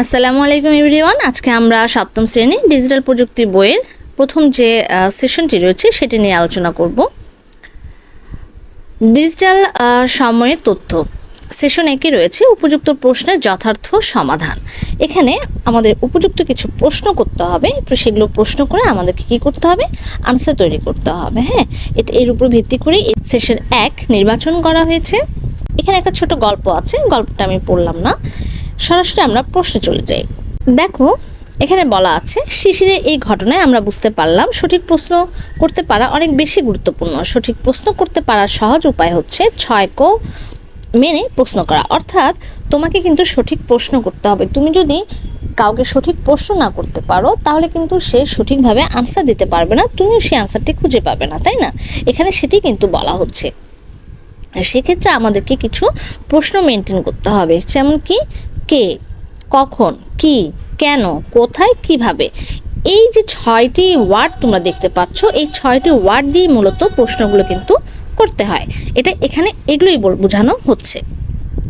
আসসালামু আলাইকুম এভরিওয়ান। আজকে আমরা সপ্তম শ্রেণি ডিজিটাল প্রযুক্তি বইয়ের প্রথম যে সেশনটি রয়েছে সেটি নিয়ে আলোচনা করব। ডিজিটাল সময়ের তথ্য। সেশন একে রয়েছে? উপযুক্ত প্রশ্নের যথার্থ সমাধান। এখানে আমাদের উপযুক্ত কিছু প্রশ্ন করতে হবে। সেগুলো প্রশ্ন করে আমাদেরকে কী করতে হবে? আনসার তৈরি করতে হবে হ্যাঁ? এটা, এর উপর ভিত্তি করে সেশন এক নির্বাচন করা হয়েছে। এখানে একটা ছোট গল্প আছে। গল্পটা আমি পড়লাম না। সরাসরি আমরা প্রশ্নে চলে যাই। দেখো, এখানে বলা আছে, শিশিরের এই ঘটনায় আমরা বুঝতে পারলাম সঠিক প্রশ্ন করতে পারা অনেক বেশি গুরুত্বপূর্ণ। সঠিক প্রশ্ন করতে পারার সহজ উপায় হচ্ছে ছয় কো মেনে প্রশ্ন করা। অর্থাৎ তোমাকে কিন্তু সঠিক প্রশ্ন করতে হবে। তুমি যদি কাউকে সঠিক প্রশ্ন না করতে পারো, তাহলে কিন্তু সে সঠিকভাবে আনসার দিতে পারবে না। তুমিও সেই আনসারটি খুঁজে পাবে না, তাই না? এখানে সেটি কিন্তু বলা হচ্ছে। সেক্ষেত্রে আমাদেরকে কিছু প্রশ্ন মেনটেন করতে হবে। যেমন কি কে, কখন, কি, কেন, কোথায়, কীভাবে? এই যে ছয়টি ওয়ার্ড তোমরা দেখতে পাচ্ছ, এই ছয়টি ওয়ার্ড দিয়ে মূলত প্রশ্নগুলো কিন্তু করতে হয়। এটা এখানে এগুলোই বোঝানো হচ্ছে।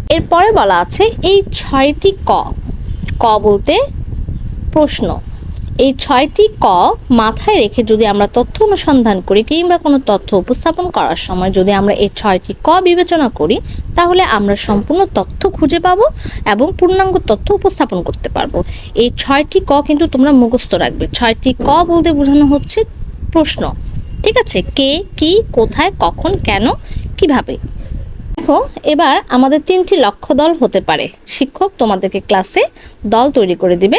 এরপরে বলা আছে এই ছয়টি ক। ক বলতে প্রশ্ন। এই ছয়টি ক মাথায় রেখে যদি আমরা তথ্য অনুসন্ধান করি কিংবা কোনো তথ্য উপস্থাপন করার সময় যদি আমরা এই ছয়টি ক বিবেচনা করি, তাহলে আমরা সম্পূর্ণ তথ্য খুঁজে পাব এবং পূর্ণাঙ্গ তথ্য উপস্থাপন করতে পারব। এই ছয়টি ক কিন্তু তোমরা মুখস্থ রাখবে। ছয়টি ক বলতে বোঝানো হচ্ছে প্রশ্ন, ঠিক আছে? কে, কি, কোথায়, কখন, কেন, কীভাবে? দেখো, এবার আমাদের তিনটি লক্ষ্য দল হতে পারে। শিক্ষক তোমাদেরকে ক্লাসে দল তৈরি করে দিবে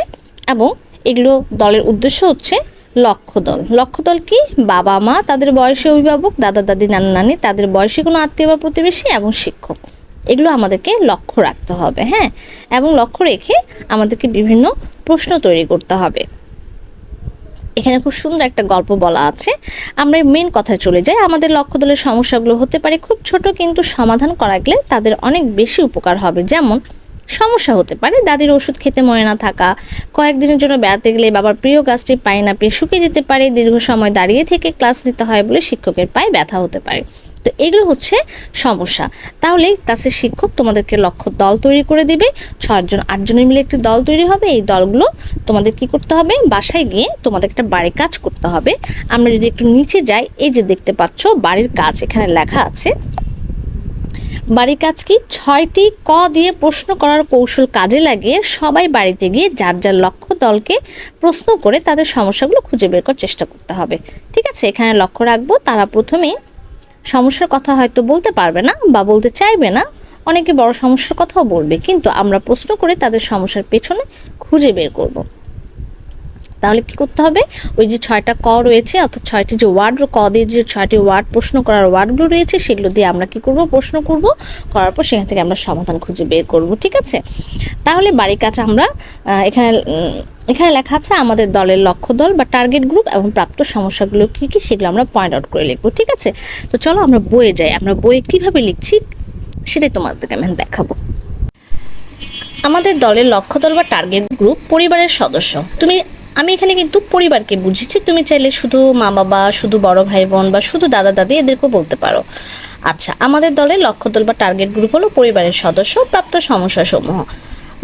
এবং এগুলো দলের উদ্দেশ্য হচ্ছে লক্ষ্য দল। লক্ষ্য দল কি? বাবা, মা, তাদের বয়সী অভিভাবক, দাদা, দাদি, নানা, নানি, তাদের বয়সী কোনো আত্মীয় বা প্রতিবেশী এবং শিক্ষক। এগুলো আমাদেরকে লক্ষ্য রাখতে হবে হ্যাঁ? এবং লক্ষ্য রেখে আমাদেরকে বিভিন্ন প্রশ্ন তৈরি করতে হবে। এখানে খুব সুন্দর একটা গল্প বলা আছে। আমরা মেন কথায় চলে যাই। আমাদের লক্ষ্য দলের সমস্যাগুলো হতে পারে খুব ছোট, কিন্তু সমাধান করা গেলে তাদের অনেক বেশি উপকার হবে। যেমন সমস্যা হতে পারে। দাদির ওষুধ খেতে মনে না থাকা, কয়েকদিনের জন্য বেড়াতে গেলে বাবার প্রিয় গাছটি পায়ে না পেয়ে শুকিয়ে যেতে পারে, দীর্ঘ সময় দাঁড়িয়ে থেকে ক্লাস নিতে হয় বলে শিক্ষকের পায়ে ব্যথা হতে পারে। তো এগুলো হচ্ছে সমস্যা। তাহলে ক্লাসের শিক্ষক তোমাদেরকে লক্ষ্য দল তৈরি করে দিবে। ছয়জন, আটজনের মিলে একটি দল তৈরি হবে। এই দলগুলো তোমাদের কি করতে হবে? বাসায় গিয়ে তোমাদের একটা বাড়ির কাজ করতে হবে। আমরা যদি একটু নিচে যাই, এই যে দেখতে পাচ্ছ বাড়ির কাজ এখানে লেখা আছে। বাড়ির কাজ কি? ছয়টি ক দিয়ে প্রশ্ন করার কৌশল কাজে লাগিয়ে সবাই বাড়িতে গিয়ে যার যার লক্ষ্য দলকে প্রশ্ন করে তাদের সমস্যাগুলো খুঁজে বের করার চেষ্টা করতে হবে। ঠিক আছে? এখানে লক্ষ্য রাখব, তারা প্রথমে সমস্যার কথা হয়তো বলতে পারবে না বা বলতে চাইবে না। অনেকে বড় সমস্যার কথাও বলবে, কিন্তু আমরা প্রশ্ন করে তাদের সমস্যার পেছনে খুঁজে বের করব। তাহলে কি করতে হবে? ওই যে ছয়টা ক রয়েছে, অর্থাৎ ছয়টি যে ওয়ার্ড ক দিয়ে যে ছয়টি ওয়ার্ড প্রশ্ন করার ওয়ার্ডগুলো রয়েছে, সেগুলো দিয়ে আমরা কি করব? প্রশ্ন করব। করার পর সেখান থেকে আমরা সমাধান খুঁজে বের করব, ঠিক আছে? তাহলে বাড়ির কাছে আমরা এখানে এখানে লেখা আছে আমাদের দলের লক্ষ্য দল বা টার্গেট গ্রুপ এবং প্রাপ্ত সমস্যাগুলো কী কী, সেগুলো আমরা পয়েন্ট আউট করে লিখব, ঠিক আছে? তো চলো আমরা বইয়ে যাই। আমরা বইয়ে কীভাবে লিখছি, সেটাই তোমাদেরকে আমি দেখাবো। আমাদের দলের লক্ষ্য দল বা টার্গেট গ্রুপ পরিবারের সদস্য। তুমি আমি এখানে কিন্তু পরিবারকে বুঝেছি। তুমি চাইলে শুধু মা বাবা, শুধু বড় ভাই বোন বা শুধু দাদা দাদি এদেরকেও বলতে পারো। আচ্ছা আমাদের দলের লক্ষ্য দল বা টার্গেট গ্রুপ হলো পরিবারের সদস্য, প্রাপ্ত সমস্যাসমূহ।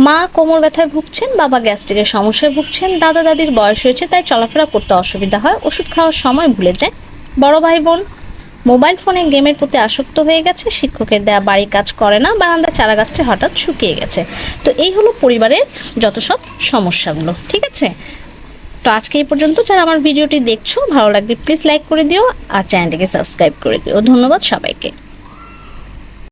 মা কোমর ব্যথায় ভুগছেন, বাবা গ্যাস্ট্রিকের সমস্যায় ভুগছেন দাদা দাদির বয়স হয়েছে, তাই চলাফেরা করতে অসুবিধা হয়, ওষুধ খাওয়ার সময় ভুলে যায়। বড় ভাই বোন মোবাইল ফোনে গেমের প্রতি আসক্ত হয়ে গেছে, শিক্ষকের দেয়া বাড়ি কাজ করে না বারান্দার চারা গাছটি হঠাৎ শুকিয়ে গেছে। তো এই হলো পরিবারের যত সব সমস্যাগুলো, ঠিক আছে? তো আজকে এই পর্যন্ত। যারা আমার ভিডিওটি দেখছ, ভালো লাগবে প্লিজ লাইক করে দিও আর চ্যানেলটিকে সাবস্ক্রাইব করে দিও। ধন্যবাদ সবাইকে।